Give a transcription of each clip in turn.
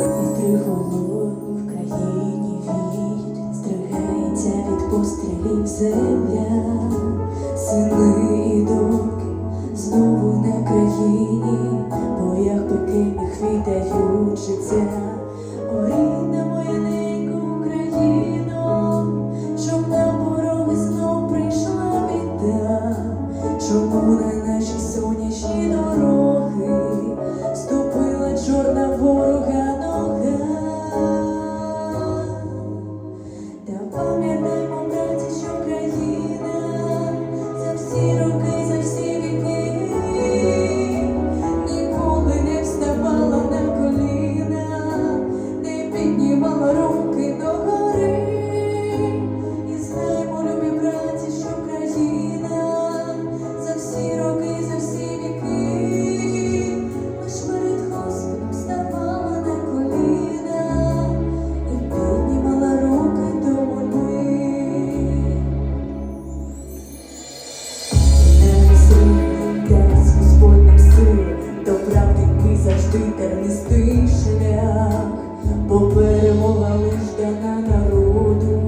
Тихо було в країні війт, від пострілів земля, сини і доньки знову на країні, боях пекельних віддають життя. ти тернистий шлях, бо перемога лиш дана народу,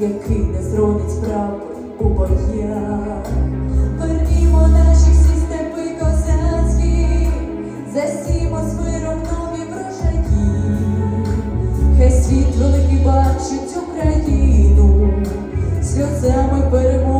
який не зронить прав у боях. Вернімо наші всі степи козацькі, засімо з миром нові врожаї, хай світ великий бачить Україну, сльозами перемоги.